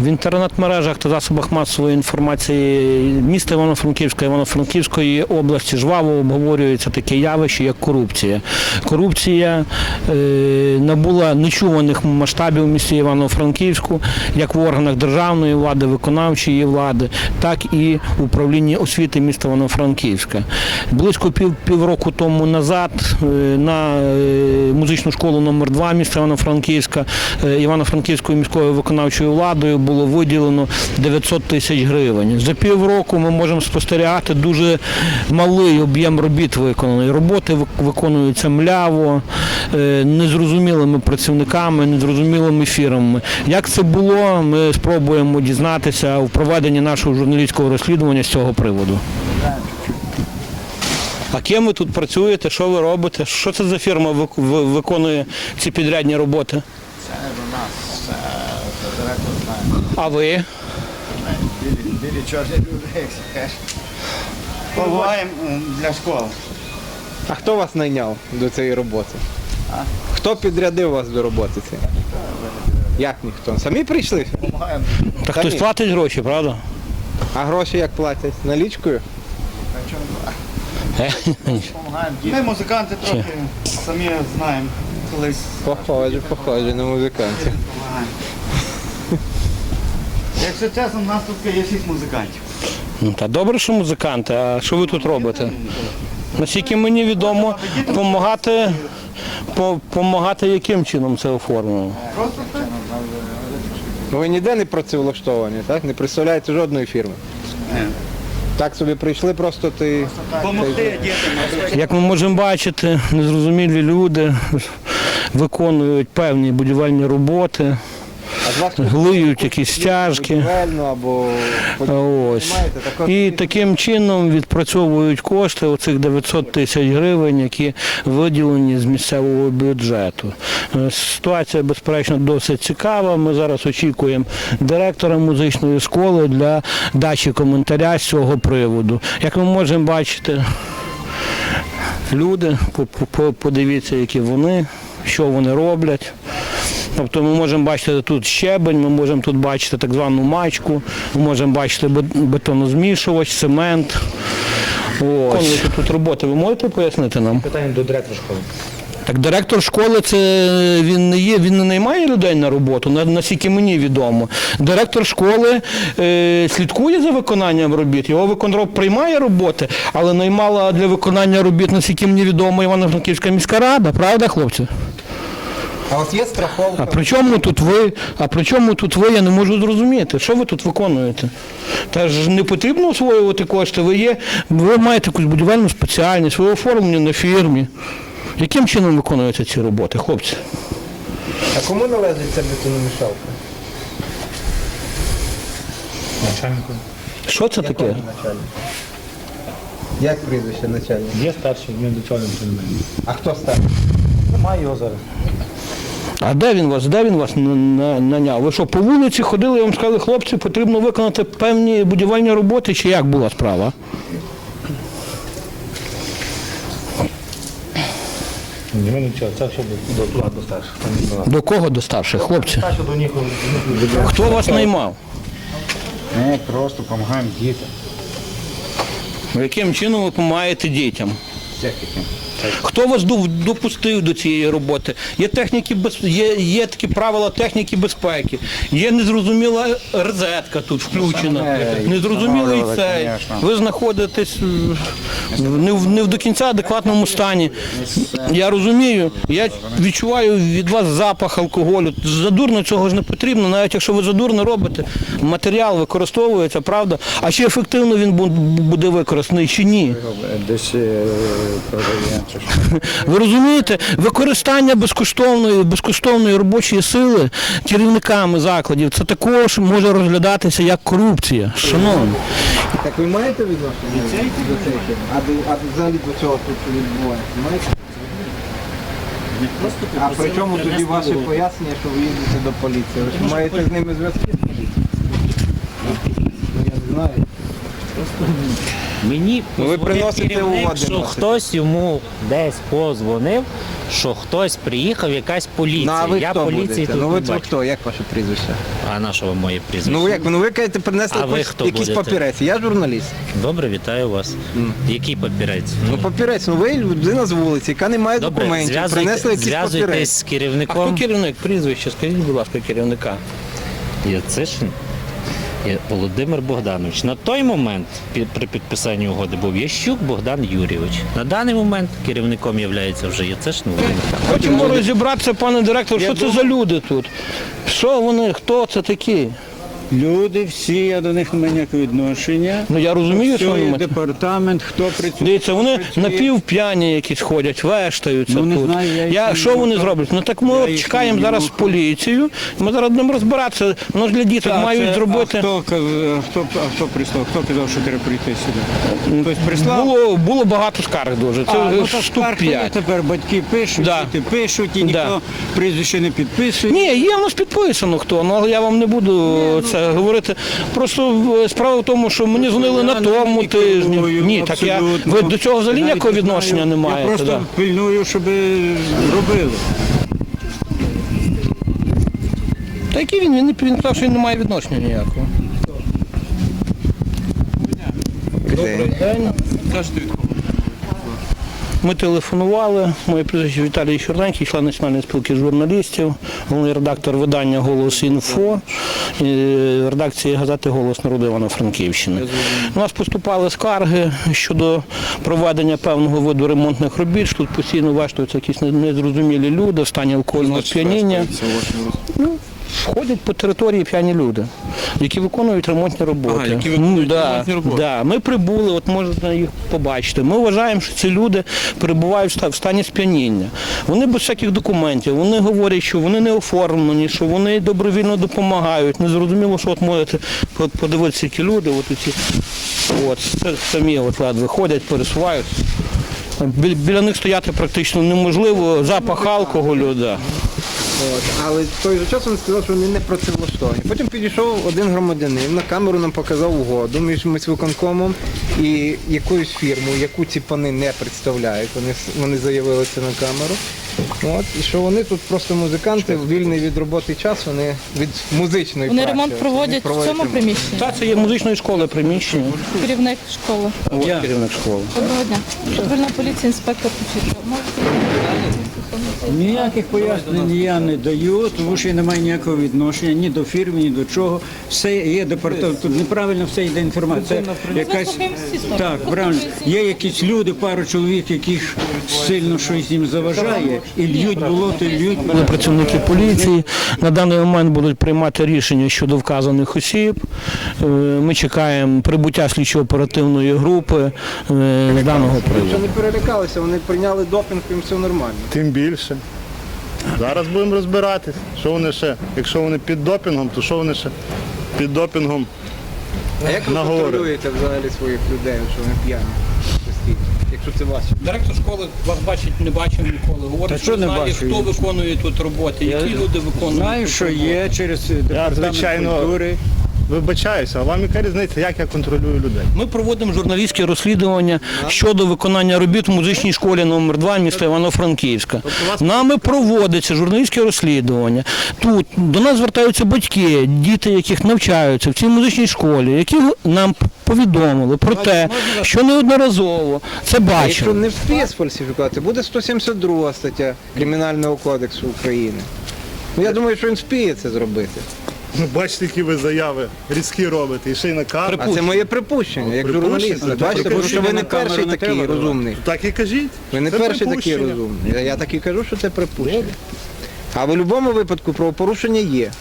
В інтернет-мережах та засобах масової інформації міста Івано-Франківська, Івано-Франківської області жваво обговорюється таке явище, як корупція. Корупція е, набула нечуваних масштабів в місті Івано-Франківську, як в органах державної влади, виконавчої влади, так і в управлінні освіти міста Івано-Франківська. Близько пів, півроку тому назад е, на е, музичну школу номер 2 міста Івано-Франківська е, Івано-Франківською міською виконавчою владою було виділено 900 тисяч гривень. За півроку ми можемо спостерігати дуже малий об'єм робіт виконаний. Роботи виконуються мляво, е, незрозумілими працівниками, незрозумілими фірмами. Як це було, ми спробуємо дізнатися у проведенні нашого журналістського розслідування з цього приводу. А ким ви тут працюєте? Що ви робите? Що це за фірма виконує ці підрядні роботи? Це не до нас, А ви? Білі, білі чорні люди. Побуваємо для школи. А хто вас найняв до цієї роботи? Хто підрядив вас до роботи цієї? Як ніхто? Самі прийшли? Помагаємо. Та хтось ні. платить гроші, правда? А гроші як платять? Налічкою? Е, Помагаємо. Ми музиканти трохи самі знаємо. Колись Похоже, похоже на музикантів. помагаємо. Якщо чесно, у нас тут є шість музикантів. Ну та добре, що музиканти, а що ви тут робите? Наскільки мені відомо, допомагати, помагати яким чином це оформлено? Просто так. Ви ніде не працевлаштовані, так? Не представляєте жодної фірми. Так собі прийшли, просто ти. Помогти дітям. Як ми можемо бачити, незрозумілі люди виконують певні будівельні роботи, глиють якісь стяжки. Ось. І таким чином відпрацьовують кошти оцих 900 тисяч гривень, які виділені з місцевого бюджету. Ситуація, безперечно, досить цікава. Ми зараз очікуємо директора музичної школи для дачі коментаря з цього приводу. Як ми можемо бачити, люди, по- по- по- подивіться, які вони, що вони роблять. Тобто ми можемо бачити тут щебень, ми можемо тут бачити так звану мачку, ми можемо бачити бет- бетонозмішувач, цемент. Ось. Тут роботи, ви можете пояснити нам? Питання до директора школи. Так директор школи це він не є, він не наймає людей на роботу, наскільки мені відомо. Директор школи е, слідкує за виконанням робіт. Його виконроб приймає роботи, але наймала для виконання робіт, наскільки мені відомо, Івано-Франківська міська рада, правда, хлопці? А вас є страховка? А при чому тут ви? А при чому тут ви? Я не можу зрозуміти. Що ви тут виконуєте? Та ж не потрібно освоювати кошти. Ви є, ви маєте якусь будівельну спеціальність, ви оформлені на фірмі. Яким чином виконуєте ці роботи, хлопці? А кому належить ця бетономішалка? Начальнику. Що це таке? Начальник. Як прізвище начальник? Є старший, він до цього не. А хто старший? Немає його зараз. А де він вас? Де він вас на- на- наняв? Ви що, по вулиці ходили і вам сказали, хлопці, потрібно виконати певні будівельні роботи, чи як була справа? До, кого до старших, хлопці? Хто вас наймав? Ми просто допомагаємо дітям. Яким чином ви допомагаєте дітям? Хто вас допустив до цієї роботи? Є техніки без є, є такі правила техніки безпеки. Є незрозуміла розетка тут включена. Незрозумілий цей. Ви знаходитесь е, не в не в до кінця адекватному стані. Я розумію, я відчуваю від вас запах алкоголю. Задурно цього ж не потрібно, навіть якщо ви задурно робите, матеріал використовується, правда? А чи ефективно він буде використаний чи ні? Е. Ви розумієте, використання безкоштовної, безкоштовної робочої сили керівниками закладів це також може розглядатися як корупція. Шановні. Так ви маєте відношення до? А, а взагалі до цього тут відбувається? Маєте? А при чому тоді ваше пояснення, що ви їздите до поліції? Ви ж маєте з ними зв'язки? Ну, я не знаю. Мені Ну, ви приносите керівник, угоди, що носите. хтось йому десь позвонив, що хтось приїхав, якась поліція. Ну а ви Я хто поліції будете? тут Ну не ви це бачу. хто? Як ваше прізвище? А на що ви моє прізвище? Ну як ну ви кажете, принесли А ви хто якісь будете? папірець. Я журналіст. Добре, вітаю вас. Який папірець? Ну папірець, ну ви людина з вулиці, яка не має Добре, документів, принесли зв'язуйте, якийсь зв'язуйтесь папірець. з А хто керівник? Прізвище, скажіть, будь ласка, керівника. Яцишин Володимир Богданович. На той момент при підписанні угоди був Ящук Богдан Юрійович. На даний момент керівником є вже Яцишин Володимир. Хочемо розібратися, пане директор, що це за люди тут? Що вони, хто це такі? Люди всі, я до них не маю ніякого відношення. Ну я розумію, що вони. є департамент, хто працює. Дивіться, вони працює. напівп'яні якісь ходять, вештаються Ну, не тут. знаю, я я, не що вони нюхав. зроблять? Ну так ми їх чекаємо зараз поліцію, ми зараз будемо розбиратися. Ну ж для діток Так, мають це- зробити. А хто, а хто, а хто прислав? Хто казав, що треба прийти сюди? Хтось прислав? Було, було багато скарг дуже. Це а, ну, штук скарг п'ять. тепер батьки пишуть, Да. діти пишуть, і Да. ніхто прізвище не підписує. Ні, є в нас підписано хто, ну але я вам не буду ну. це говорити. Просто е, справа в тому, що мені дзвонили на тому тижні. Ні, так я ви до цього взагалі ніякого відношення не маєте. Я просто пильную, щоб робили. Та який він? Він, не- він сказав, що він не має відношення ніякого. Добрий день. Ми телефонували. Моє прізвище Віталій Чорненький, член Національної спілки журналістів, головний редактор видання Голос інфо, редакції газети Голос народу Івано-Франківщини. У нас поступали скарги щодо проведення певного виду ремонтних робіт. Тут постійно вештуються якісь незрозумілі люди в стані алкогольного сп'яніння. Ходять по території п'яні люди, які виконують ремонтні роботи. Ага, які виконують Ну, да, ремонтні роботи. Да. Ми прибули, от можна їх побачити. Ми вважаємо, що ці люди перебувають в ста- в стані сп'яніння. Вони без всяких документів, вони говорять, що вони не оформлені, що вони добровільно допомагають. Незрозуміло, що от можете подивитися, які люди, от ці, от, самі от ледве ходять, пересуваються. Біля, біля них стояти практично неможливо, запах алкоголю. Да. От. Але в той же час він сказав, що вони не працевлаштовані. Потім підійшов один громадянин, на камеру нам показав угоду між міськвиконкомом і якоюсь фірмою, яку ці пани не представляють. Вони, вони заявили це на камеру. От, і що вони тут просто музиканти, вільний від роботи час, вони від музичної Вони праці, ремонт проводять в цьому ремонт. приміщенні. Та це є музичної школи приміщення. Керівник школи. От керівник школи. Доброго дня. Патрульна поліція, інспектор Кучерко. Ніяких пояснень я не даю, тому що я не маю ніякого відношення ні до фірми, ні до чого. Все є департамент. Тут неправильно все йде інформація. Якась так, правильно. Є якісь люди, пару чоловік, яких сильно щось їм заважає, і льють болото, і льють. Працівники поліції. На даний момент будуть приймати рішення щодо вказаних осіб. Е, Ми чекаємо прибуття слідчо-оперативної групи е, з даного приводу. не перелякалися, вони прийняли допінг, їм все нормально. Тим більше. Зараз будемо розбиратись, що вони ще. Якщо вони під допінгом, то що вони ще під допінгом. А як ви контролюєте взагалі своїх людей, що вони п'яні постійно? Якщо це ваші? Директор школи вас бачить, не бачив ніколи. Говорить, Та що не знає, бачив? хто виконує тут роботи, які люди виконують. Знаю, тут що роботи. є через департамент звичайно, культури. Вибачаюся, а вам яка різниця, як я контролюю людей? Ми проводимо журналістське розслідування щодо виконання робіт в музичній школі номер 2 міста Івано-Франківська. Нами проводиться журналістське розслідування. Тут до нас звертаються батьки, діти, яких навчаються в цій музичній школі, які нам повідомили про те, що неодноразово це якщо бачили. Не вспіє сфальсифікувати, буде 172 стаття Кримінального кодексу України. Ну я думаю, що він вспіє це зробити. Ну, бачите, які ви заяви різкі робите, і ще й на камеру. А це моє припущення, як Припущення? журналіста. Ну, Бачите, бо що ви не камеру перший не такий треба розумний. Так і кажіть. Ви не Це перший такий припущення. розумний. Я, я так і кажу, що це припущення. А в будь-якому випадку правопорушення є.